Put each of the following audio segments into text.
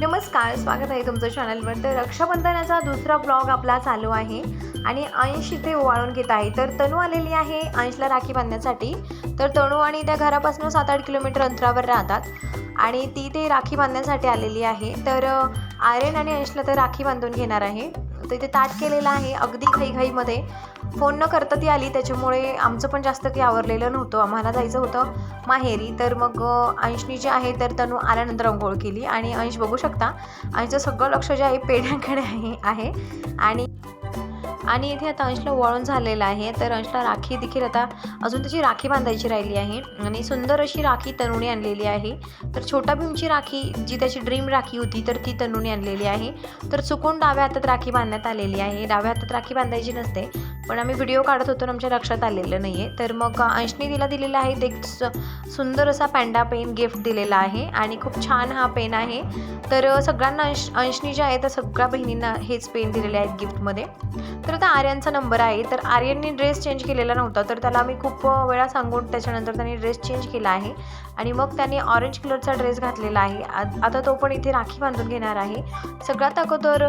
नमस्कार स्वागत आहे तुमचं चॅनलवर तर रक्षाबंधनाचा दुसरा ब्लॉग आपला चालू आहे आणि अंश इथे ओवाळून घेत आहे. तर तनू आलेली आहे अंशला राखी बांधण्यासाठी. तर तनू आणि त्या घरापासून सात आठ किलोमीटर अंतरावर राहतात आणि ती ते राखी बांधण्यासाठी आलेली आहे. तर आर्यन आणि अंशला तर राखी बांधून घेणार आहे. तर इथे ताट केलेलं आहे अगदी घाईघाईमध्ये. फोन न करता ती आली त्याच्यामुळे आमचं पण जास्त काही आवरलेलं नव्हतं. आम्हाला जायचं होतं माहेरी. तर मग अंशनी जे आहे तर तनू आल्यानंतर अंघोळ केली. आणि अंश बघू शकता अंशचं सगळं लक्ष जे आहे पेढ्यांकडे आहे. आणि आणि इथे आता अंशला वळून झालेलं आहे. तर अंशला राखी देखील आता अजून त्याची राखी बांधायची राहिली आहे. आणि सुंदर अशी राखी तनुने आणलेली आहे. तर छोटा भीमची राखी जी त्याची ड्रीम राखी होती तर ती तनुने आणलेली आहे. तर चुकून डाव्या हातात राखी बांधण्यात आलेली आहे. डाव्या हातात राखी बांधायची नसते. पण आम्ही व्हिडिओ काढत होतो आणि आमच्या लक्षात आलेलं नाही आहे तर मग अंशनी तिला दिलेला आहे एक सुंदर असा पॅन्डा पेन गिफ्ट दिलेला आहे आणि खूप छान हा पेन आहे. तर सगळ्यांना अंश अंशनी जे आहे तर सगळ्या बहिणींना हेच पेन दिलेले आहेत गिफ्टमध्ये तर आता आर्यांचा नंबर आहे. तर आर्यनने ड्रेस चेंज केलेला नव्हता तर त्याला मी खूप वेळा सांगून त्याच्यानंतर त्याने ड्रेस चेंज केला आहे. आणि मग त्याने ऑरेंज कलरचा ड्रेस घातलेला आहे. आ- आता तो पण इथे राखी बांधून घेणार आहे. सगळ्यात अगोदर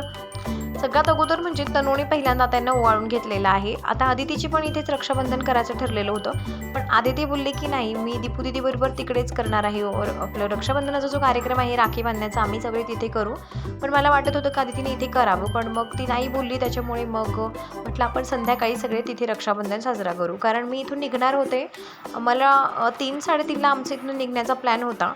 सगळ्यात अगोदर म्हणजे तनुने पहिल्यांदा त्यांना ओवाळून घेतलेला आहे. आता आदितीची पण इथेच रक्षाबंधन करायचं ठरलेलं होतं. पण आदिती बोलली की नाही मी दीपू दिदीबरोबर तिकडेच करणार आहे. और आपलं रक्षाबंधनाचा जो कार्यक्रम आहे राखी बांधण्याचा आम्ही सगळे तिथे करू. पण मला वाटत होतं का आदितीने इथे करावं. पण मग ती नाही बोलली. त्याच्यामुळे मग म्हटलं आपण संध्याकाळी सगळे तिथे रक्षाबंधन साजरा करू. कारण मी इथून निघणार होते. मला तीन साडेतीनला आमच्या इथून निघण्याचा प्लॅन होता.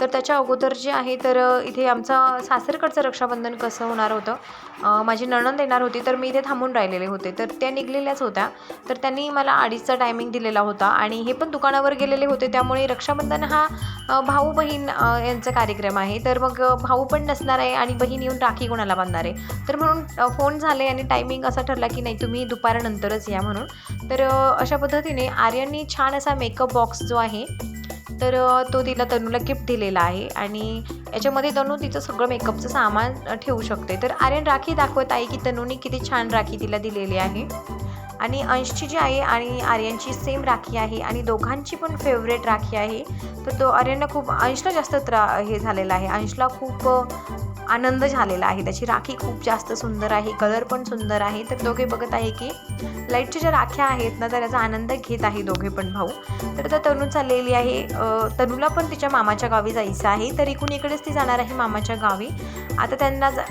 तर त्याच्या अगोदर जे आहे तर इथे आमचा सासरकडचं रक्षाबंधन कसं होणार होतं माझी नणंद येणार होती तर मी इथे थांबून राहिलेले होते. तर त्या निघलेल्याच होत्या. तर त्यांनी मला अडीचचा टायमिंग दिलेला होता आणि हे पण दुकानावर गेलेले होते. त्यामुळे रक्षाबंधन हा भाऊ बहीण यांचा कार्यक्रम आहे. तर मग भाऊ पण नसणार आहे आणि बहीण येऊन राखी कोणाला बांधणार आहे? तर म्हणून फोन झाले आणि टायमिंग असा ठरला की नाही तुम्ही दुपारनंतरच या म्हणून. तर अशा पद्धतीने आर्यननी छान असा मेकअप बॉक्स जो आहे तर तो तिला तनूला गिफ्ट दिलेला आहे आणि याच्यामध्ये तनू तिचं सगळं मेकअपचं सामान ठेवू शकते तर आर्यन राखी दाखवत आहे की तनूने किती छान राखी तिला दिलेली आहे. आणि अंशची जी आहे आणि आर्यनची सेम राखी आहे आणि दोघांची पण फेवरेट राखी आहे. तर तो आर्यनला खूप अंशला जास्त त्रा हे झालेला आहे. अंशला खूप आनंद झालेला आहे. त्याची राखी खूप जास्त सुंदर आहे. कलर पण सुंदर आहे. तर दोघे बघत आहे की लाईटच्या ज्या राख्या आहेत ना तर त्याचा आनंद घेत आहे दोघे पण भाऊ. तर आता तनू चाललेली आहे. तनूला पण तिच्या मामाच्या गावी जायचं आहे. तर इकडून इकडेच ती जाणार आहे मामाच्या गावी. आता त्यांना जा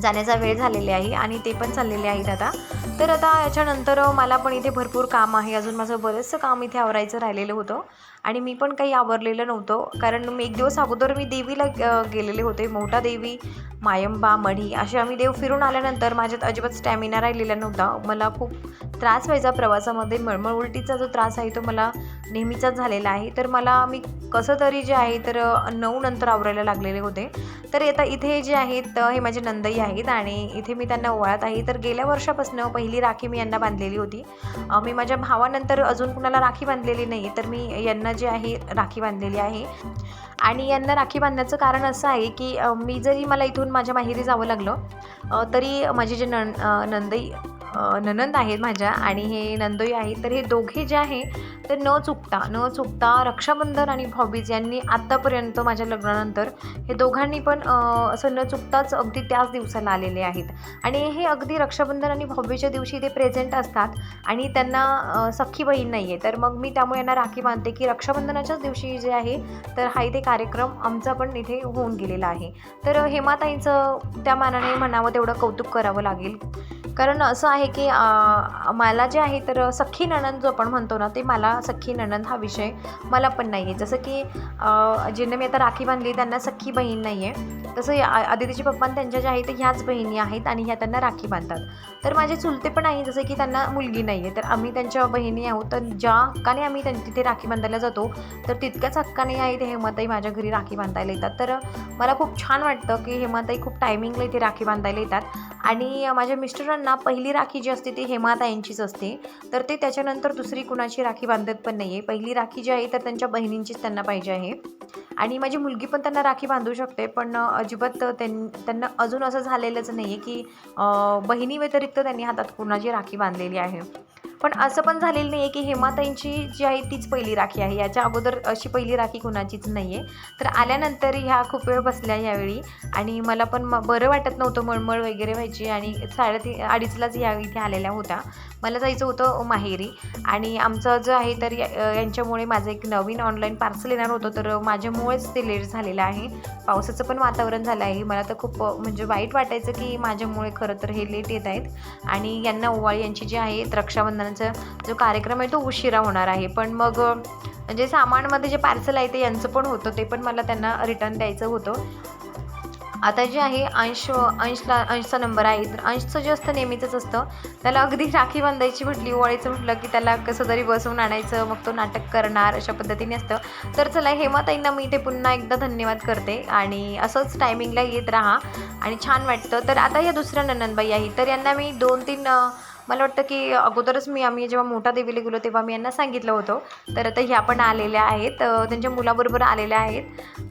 जाण्याचा वेळ झालेली आहे आणि ते पण चाललेले आहेत आता. तर आता याच्यानंतर मला पण इथे भरपूर काम आहे. अजून माझं बरंचसं काम इथे आवरायचं राहिलेलं होतं. आणि मी पण काही आवरलेलं नव्हतं. कारण मी एक दिवस अगोदर मी देवीला गेलेले होते. मोठा देवी मायंबा मढी असे आम्ही देव फिरून आल्यानंतर माझ्यात अजिबात स्टॅमिना राहिलेला नव्हता. मला खूप त्रास व्हायचा प्रवासामध्ये. मळमळ उलटीचा जो त्रास आहे तो मला नेहमीचाच झालेला आहे. तर मला मी कसं तरी जे आहे तर नऊ नंतर आवरायला लागलेले होते. तर आता इथे जे आहेत हे माझे नंदई आहेत आणि इथे मी त्यांना ओळात आहे. तर गेल्या वर्षापासून पहिली राखी मी यांना बांधलेली होती. मी माझ्या भावानंतर अजून कुणाला राखी बांधलेली नाही तर मी यांना जे आहे राखी बांधलेली आहे. आणि यांना राखी बांधण्याचं कारण असं आहे की मी जरी मला इथून माझ्या माहेरी जावं लागलं तरी माझे जे नण नंदई ननंद आहेत माझ्या आणि हे नंदोई आहेत तर हे दोघे जे आहे ते न चुकता न चुकता रक्षाबंधन आणि भाऊबीज यांनी आत्तापर्यंत माझ्या लग्नानंतर हे दोघांनी पण असं न चुकताच अगदी त्याच दिवसाला आलेले आहेत. आणि हे अगदी रक्षाबंधन आणि भाऊबीजच्या दिवशी ते प्रेझेंट असतात आणि त्यांना सख्खी बहीण नाही आहे तर मग मी त्यामुळे यांना राखी बांधते की रक्षाबंधनाच्याच दिवशी जे आहे तर हा इथे कार्यक्रम आमचा पण इथे होऊन गेलेला आहे. तर हेमाताईंचं त्या मानाने म्हणावं तेवढं कौतुक करावं लागेल. कारण असं आहे की मला जे आहे तर सख्खी नणंद जो आपण म्हणतो ना ते मला सख्खी नणंद हा विषय मला पण नाही आहे जसं की ज्यांना मी आता राखी बांधली त्यांना सख्खी बहीण नाही आहे तसं या- आदितीचे पप्पा आणि त्यांच्या ज्या आहेत ह्याच बहिणी आहेत आणि ह्या त्यांना राखी बांधतात. तर माझे चुलते पण आहे जसं की त्यांना मुलगी नाही आहे तर आम्ही त्यांच्या बहिणी आहोत तर ज्या हक्काने आम्ही त्यां तिथे राखी बांधायला जातो तर तितक्याच हक्काने आहे ते हेमाताई माझ्या घरी राखी बांधायला येतात. तर मला खूप छान वाटतं की हेमाताई खूप टायमिंगला इथे राखी बांधायला येतात. आणि माझ्या मिस्टरांना पहिली राखी जी असते ती हेमाताईंचीच असते. तर ते त्याच्यानंतर दुसरी कुणाची राखी बांधत पण नाही आहे पहिली राखी जी आहे तर त्यांच्या बहिणींचीच त्यांना पाहिजे आहे. आणि माझी मुलगी पण त्यांना राखी बांधू शकते पण अजिबात त्यां त्यांना अजून असं झालेलंच नाही आहे की बहिणी व्यतिरिक्त त्यांनी हातात कुणाची राखी बांधलेली आहे. पण असं पण झालेलं नाही आहे की हेमाताईंची जी आहे तीच पहिली राखी आहे. याच्या अगोदर अशी पहिली राखी कुणाचीच नाही आहे तर आल्यानंतर ह्या खूप वेळ बसल्या यावेळी. आणि मला पण म बरं वाटत नव्हतं मळमळ वगैरे व्हायची आणि साडेती अडीचलाच या इथे आलेल्या होत्या. मला जायचं होतं माहेरी. आणि आमचं जे आहे तर या- यांच्यामुळे माझं एक नवीन ऑनलाईन पार्सल येणार होतं. तर माझ्यामुळेच ते लेट झालेलं आहे. पावसाचं पण वातावरण झालं आहे. मला तर खूप म्हणजे वाईट वाटायचं की माझ्यामुळे खरं तर हे लेट येत आहेत. आणि यांना ओवाळी यांची जी आहे रक्षाबंधन रक्षाबंधनाचा जो कार्यक्रम आहे तो उशिरा होणार आहे. पण मग म्हणजे सामानमध्ये जे पार्सल आहे ते यांचं पण होतं ते पण मला त्यांना रिटर्न द्यायचं होतं. आता जे आहे अंश अंशला अंशचा नंबर आहे. तर अंशचं जे असतं नेहमीचंच असतं. त्याला अगदी राखी बांधायची म्हटली ओळायचं म्हटलं की त्याला कसं तरी बसवून आणायचं मग तो नाटक करणार अशा पद्धतीने असतं. तर चला हेमाताईंना मी इथे पुन्हा एकदा धन्यवाद करते आणि असंच टायमिंगला येत राहा आणि छान वाटतं. तर आता या दुसऱ्या ननंदबाई आहे तर यांना मी दोन तीन मला वाटतं की अगोदरच मी आम्ही जेव्हा मोठा देवीला गेलो तेव्हा मी यांना सांगितलं होतं. तर आता ह्या पण आलेल्या आहेत त्यांच्या मुलाबरोबर आलेल्या आहेत.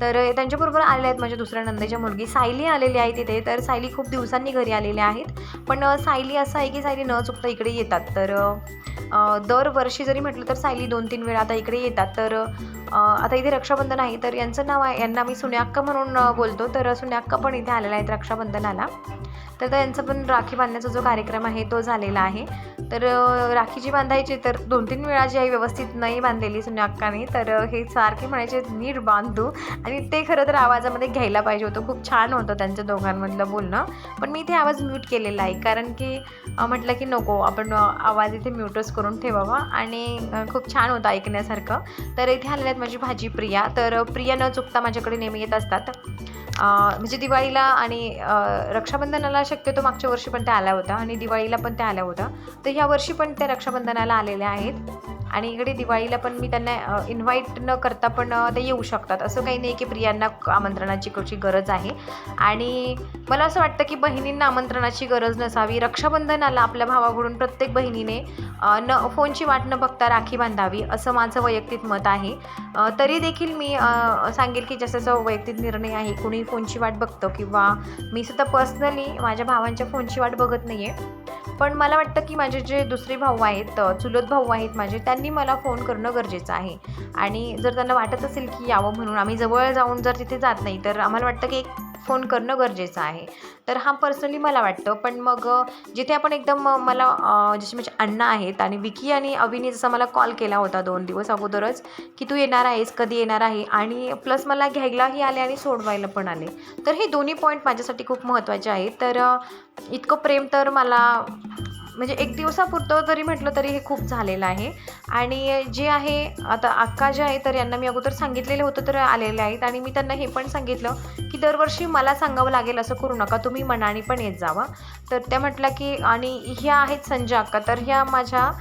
तर त्यांच्याबरोबर आलेल्या आहेत माझ्या दुसऱ्या नंदेच्या मुलगी. सायली आलेली आहे तिथे तर सायली खूप दिवसांनी घरी आलेल्या आहेत. पण सायली असं आहे की सायली न चुकता इकडे येतात. तर दरवर्षी जरी म्हटलं तर सायली दोन तीन वेळा आता इकडे येतात. तर आता इथे रक्षाबंधन आहे तर यांचं नाव आहे यांना मी सुन्याक्का म्हणून बोलतो. तर सुन्याक्का पण इथे आलेला आहेत रक्षाबंधनाला. तर त्यांचा पण राखी बांधण्याचा जो कार्यक्रम आहे तो झालेला आहे आहे. तर राखीची राखी जी बांधायची तर दोन तीन वेळा जी आहे व्यवस्थित नाही बांधलेली सुन्याक्काने तर हे सारखे म्हणायचे नीट बांधू. आणि ते खरं तर आवाजामध्ये घ्यायला पाहिजे होतं. खूप छान होतं त्यांच्या दोघांमधलं बोलणं. पण मी इथे आवाज म्यूट केलेला आहे. कारण की म्हटलं की नको आपण आवाज इथे म्यूटच करून ठेवावा. आणि खूप छान होतं ऐकण्यासारखं. तर इथे आलेल्या आहेत माझी भाजी प्रिया. तर प्रिया न चुकता माझ्याकडे नेहमी येत असतात. म्हणजे दिवाळीला आणि रक्षाबंधनाला शक्यतो मागच्या वर्षी पण त्या आल्या होत्या. आणि दिवाळीला पण त्या आल्या होत्या. तर यावर्षी वर्षी पण त्या रक्षाबंधनाला आलेल्या आहेत. आणि इकडे दिवाळीला पण मी त्यांना इन्व्हाइट न करता पण ते येऊ शकतात. असं काही नाही की प्रियांना आमंत्रणाची कशी गरज आहे. आणि मला असं वाटतं की बहिणींना आमंत्रणाची गरज नसावी. रक्षाबंधनाला आपल्या भावाकडून प्रत्येक बहिणीने न फोनची वाट न बघता राखी बांधावी असं माझं वैयक्तिक मत आहे. तरी देखील मी सांगेल की जसं वैयक्तिक निर्णय आहे कुणी फोनची वाट बघतं किंवा मी सुद्धा पर्सनली माझ्या भावांच्या फोनची वाट बघत नाही आहे पण मला वाटतं की माझे जे दुसरे भाऊ आहेत चुलत भाऊ आहेत माझे त्या त्यांनी मला फोन करणं गरजेचं आहे. आणि जर त्यांना वाटत असेल की यावं म्हणून आम्ही जवळ जाऊन जर तिथे जात नाही तर आम्हाला वाटतं की एक फोन करणं गरजेचं आहे. तर हा पर्सनली मला वाटतं पण मग जिथे आपण एकदम मला जसे म्हणजे अण्णा आहेत आणि विकी आणि अविनी जसा मला कॉल केला होता दोन दिवस अगोदरच की तू येणार आहेस कधी येणार आहे? आणि प्लस मला घ्यायलाही आले आणि सोडवायला पण आले. तर हे दोन्ही पॉईंट माझ्यासाठी खूप महत्त्वाचे आहेत. तर इतकं प्रेम तर मला म्हणजे एक दिवसापुरतं जरी म्हटलं तरी हे खूप झालेलं आहे. आणि जे आहे आता अक्का जे आहे तर यांना मी अगोदर सांगितलेलं होतं तर आलेले आहेत. आणि मी त्यांना हे पण सांगितलं की दरवर्षी मला सांगावं लागेल असं करू नका. तुम्ही मनाने पण येत जावा. तर त्या म्हटल्या की आणि ह्या आहेत संजय अक्का. तर ह्या माझ्या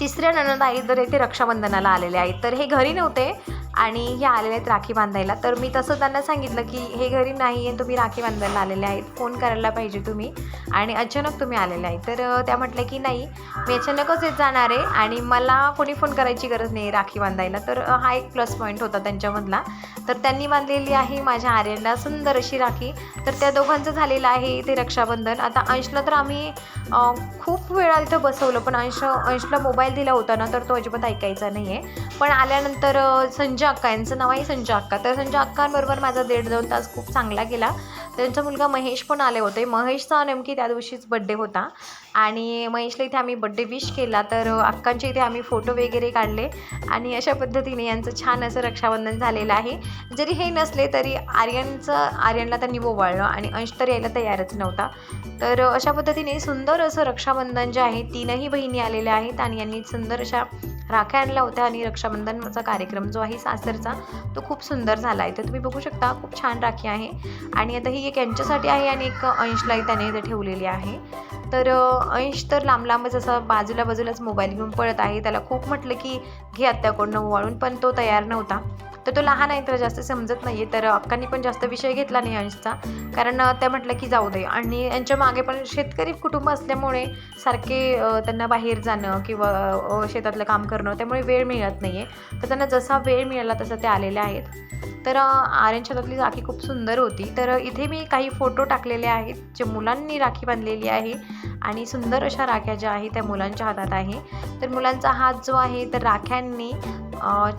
तिसऱ्या नणंद आहेत तर येथे रक्षाबंधनाला आलेले आहेत. तर हे घरी नव्हते आणि हे आलेले आहेत राखी बांधायला. तर मी तसं त्यांना सांगितलं की हे घरी नाही आहे तुम्ही राखी बांधायला आलेले आहेत. फोन करायला पाहिजे तुम्ही. आणि अचानक तुम्ही आलेले आहेत. तर त्या म्हटल्या की नाही मी अचानकच येत जाणार आहे आणि मला कोणी फोन करायची गरज नाही राखी बांधायला. तर हा एक प्लस पॉईंट होता त्यांच्यामधला. तर त्यांनी बांधलेली आहे माझ्या आर्यनला सुंदर अशी राखी. तर त्या दोघांचं झालेलं आहे ते रक्षाबंधन. आता अंशला तर आम्ही खूप वेळा इथं बसवलं पण अंश अंशला मोबाईल दिला होता ना तर तो अजिबात ऐकायचा नाही आहे पण आल्यानंतर संजय अक्का यांचं नाव आहे संजय अक्का. तर संजय अक्कांबरोबर माझा दीड दोन तास खूप चांगला गेला. त्यांचा मुलगा महेश पण आले होते. महेशचा नेमकी त्या दिवशीच बड्डे होता. आणि महेशला इथे आम्ही बड्डे विश केला तर अक्कांच्या इथे आम्ही फोटो वगैरे काढले. आणि अशा पद्धतीने यांचं छान असं रक्षाबंधन झालेलं आहे. जरी हे नसले तरी आर्यनचं आर्यनला त्यांनी बोवाळलं आणि अंश तर यायला तयारच नव्हता. तर अशा पद्धतीने सुंदर असं रक्षा रक्षाबंधन जे आहे तीनही बहिणी आलेल्या आहेत आणि यांनी सुंदर अशा राख्या आणल्या होत्या आणि रक्षाबंधनचा कार्यक्रम जो आहे सासरचा तो खूप सुंदर झाला आहे. तर तुम्ही बघू शकता खूप छान राखी आहे. आणि आता ही एक यांच्यासाठी आहे आणि एक अंशलाही त्याने इथे ठेवलेली आहे. तर अंश तर लांब लांबच असं बाजूला बाजूलाच मोबाईल घेऊन पळत आहे. त्याला खूप म्हटलं की घे आत्याकडनं ओवाळून पण तो तयार नव्हता. तर तो लहान आहे तर जास्त समजत नाही आहे तर अक्कांनी पण जास्त विषय घेतला नाही यांचा. कारण त्या म्हटलं की जाऊ दे. आणि यांच्या मागे पण शेतकरी कुटुंब असल्यामुळे सारखे त्यांना बाहेर जाणं किंवा शेतातलं काम करणं त्यामुळे वेळ मिळत नाही आहे तर त्यांना जसा वेळ मिळाला तसं ते आलेले आहेत. तर अ, आर्यन राखी खूप सुंदर होती. तर इथे मी काही फोटो टाकलेले आहेत. जे मुलांनी राखी बांधलेली आहे आणि सुंदर अशा राख्या ज्या आहेत त्या मुलांच्या हातात आहे. तर मुलांचा हात जो आहे तर राख्यांनी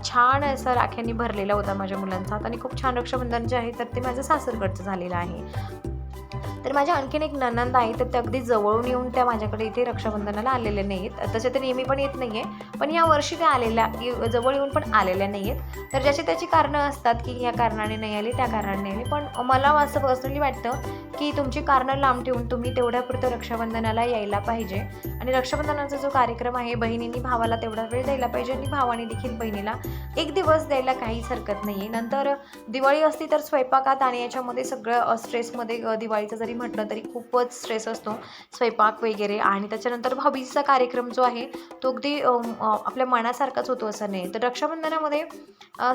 छान असा राख्यांनी भरलेला होता माझ्या मुलांचा. हात आणि खूप छान रक्षाबंधन जे आहे तर ते माझं सासरकडचं झालेलं आहे. तर माझ्या आणखीन एक ननंद आहे तर ते अगदी जवळून येऊन त्या माझ्याकडे इथे रक्षाबंधनाला आलेले नाही आहेत तसे ते नेहमी पण येत नाही आहे पण या वर्षी त्या आलेल्या जवळ येऊन पण आलेल्या नाही आहेत तर ज्याची त्याची कारणं असतात की या कारणाने नाही आली त्या कारणाने नाही आली. पण मला असं पर्सनली वाटतं की तुमची कारणं लांब ठेवून तुम्ही तेवढ्यापुरतं रक्षाबंधनाला यायला पाहिजे. आणि रक्षाबंधनाचा जो कार्यक्रम आहे बहिणींनी भावाला तेवढा वेळ द्यायला पाहिजे आणि भावाने देखील बहिणीला एक दिवस द्यायला काहीच हरकत नाही आहे नंतर दिवाळी असती तर स्वयंपाकात आणि याच्यामध्ये सगळं स्ट्रेसमध्ये दिवाळीचं जरी म्हटलं तरी खूपच स्ट्रेस असतो. स्वयंपाक वगैरे आणि त्याच्यानंतर भाऊबीजेचा कार्यक्रम जो आहे तो अगदी आपल्या मनासारखाच होतो असं नाही. तर रक्षाबंधनामध्ये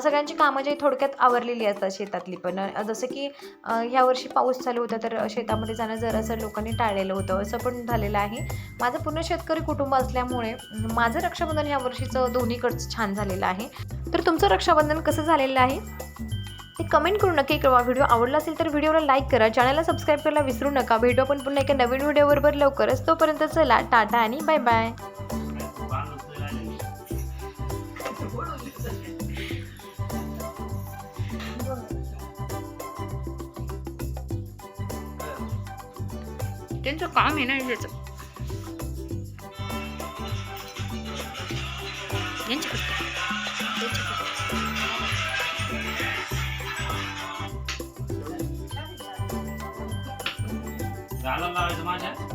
सगळ्यांची कामं जी थोडक्यात आवरलेली असतात शेतातली पण. जसं की ह्या वर्षी पाऊस चालू होता तर शेतामध्ये जाणं जरासं लोकांनी टाळलेलं होतं. असं पण झालेलं आहे. माझं पूर्ण शेतकरी कुटुंब असल्यामुळे माझं रक्षाबंधन ह्या वर्षीचं दोन्हीकडचं छान झालेलं आहे. तर तुमचं रक्षाबंधन कसं झालेलं आहे? ते कमेंट करू नक्की. किंवा व्हिडिओ आवडला असेल तर व्हिडिओला लाईक करा. चॅनलला सबस्क्राईब करायला विसरू नका. भेटू आपण पुन्हा एका नवीन व्हिडिओबरोबर लवकरच. तोपर्यंत चला टाटा आणि बाय बाय त्यांचं काम आहे ना त्याचं यांच्याकडे झालं लावायचं माझ्या